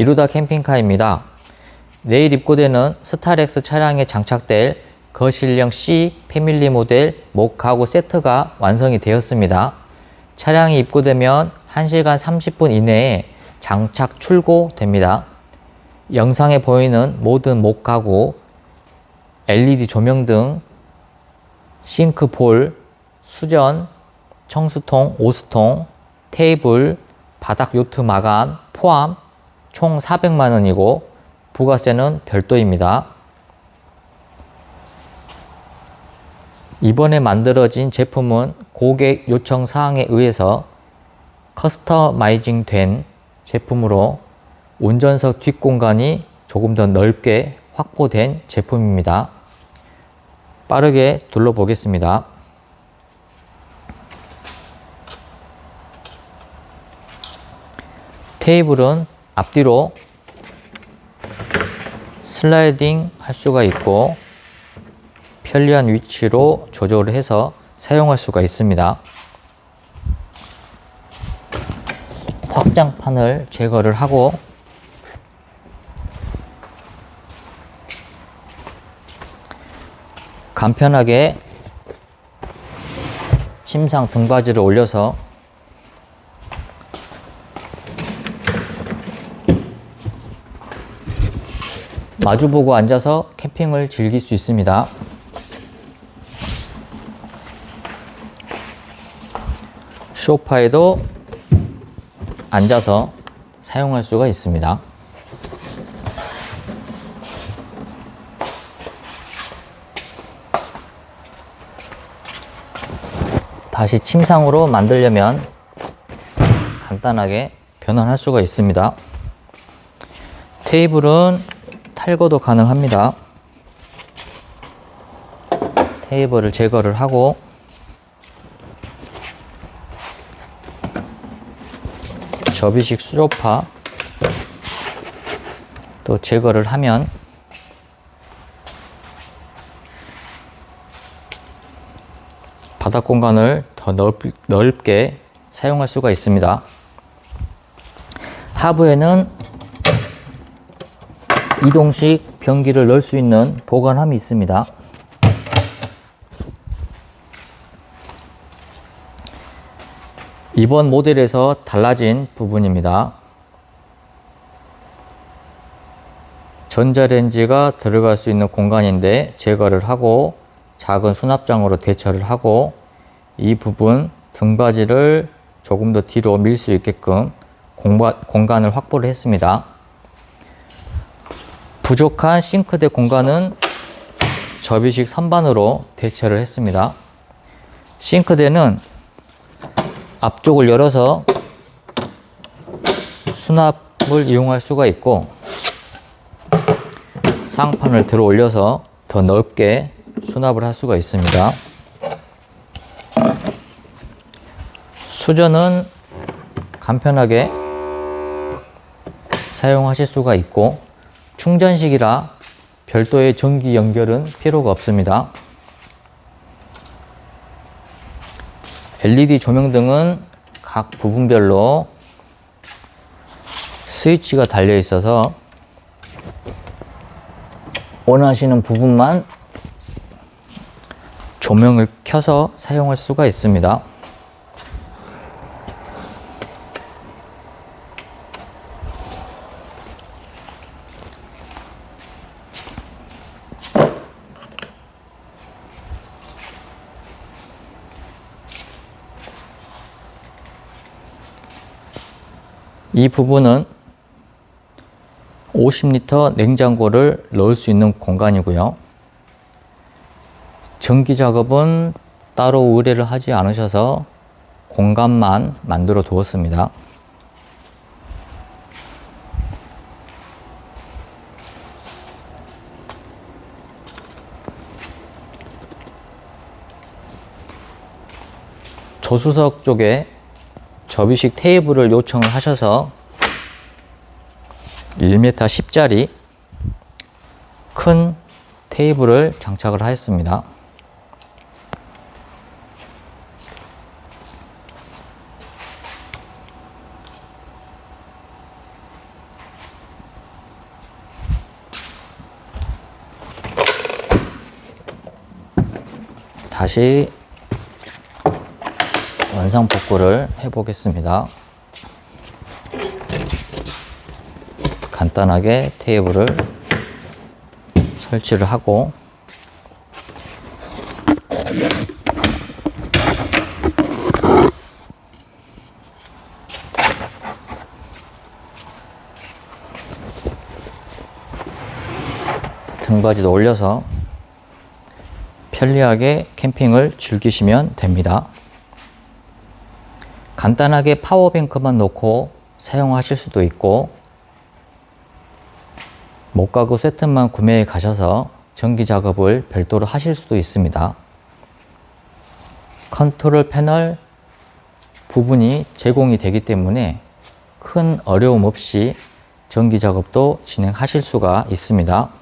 이루다 캠핑카입니다. 내일 입고되는 스타렉스 차량에 장착될 거실형 C 패밀리 모델 목 가구 세트가 완성이 되었습니다. 차량이 입고되면 1시간 30분 이내에 장착 출고됩니다. 영상에 보이는 모든 목 가구, LED 조명 등 싱크 볼, 수전, 청수통, 오스통, 테이블, 바닥 요트 마감 포함 총 400만 원이고 부가세는 별도입니다. 이번에 만들어진 제품은 고객 요청 사항에 의해서 커스터마이징 된 제품으로 운전석 뒷공간이 조금 더 넓게 확보된 제품입니다. 빠르게 둘러보겠습니다. 테이블은 앞뒤로 슬라이딩 할 수가 있고 편리한 위치로 조절을 해서 사용할 수가 있습니다. 확장판을 제거를 하고 간편하게 침상 등받이를 올려서 마주보고 앉아서 캠핑을 즐길 수 있습니다. 소파에도 앉아서 사용할 수가 있습니다. 다시 침상으로 만들려면 간단하게 변환할 수가 있습니다. 테이블은 탈거도 가능합니다. 테이블을 제거를 하고 접이식 수조파 또 제거를 하면 바닥 공간을 더 넓, 넓게 사용할 수가 있습니다. 하부에는 이동식 변기를 넣을 수 있는 보관함이 있습니다. 이번 모델에서 달라진 부분입니다. 전자레인지가 들어갈 수 있는 공간인데 제거를 하고 작은 수납장으로 대처를 하고 이 부분 등받이를 조금 더 뒤로 밀 수 있게끔 공간을 확보를 했습니다. 부족한 싱크대 공간은 접이식 선반으로 대처를 했습니다. 싱크대는 앞쪽을 열어서 수납을 이용할 수가 있고 상판을 들어 올려서 더 넓게 수납을 할 수가 있습니다. 수전은 간편하게 사용하실 수가 있고 충전식이라 별도의 전기 연결은 필요가 없습니다. LED 조명 등은 각 부분별로 스위치가 달려 있어서 원하시는 부분만 조명을 켜서 사용할 수가 있습니다. 이 부분은 50리터 냉장고를 넣을 수 있는 공간이고요. 전기 작업은 따로 의뢰를 하지 않으셔서 공간만 만들어 두었습니다. 조수석 쪽에 접이식 테이블을 요청을 하셔서 1m 10짜리 큰 테이블을 장착을 하였습니다. 다시 원상 복구를 해 보겠습니다. 간단하게 테이블을 설치를 하고 등받이도 올려서 편리하게 캠핑을 즐기시면 됩니다. 간단하게 파워뱅크만 놓고 사용하실 수도 있고 목가구 세트만 구매해 가셔서 전기 작업을 별도로 하실 수도 있습니다. 컨트롤 패널 부분이 제공이 되기 때문에 큰 어려움 없이 전기 작업도 진행하실 수가 있습니다.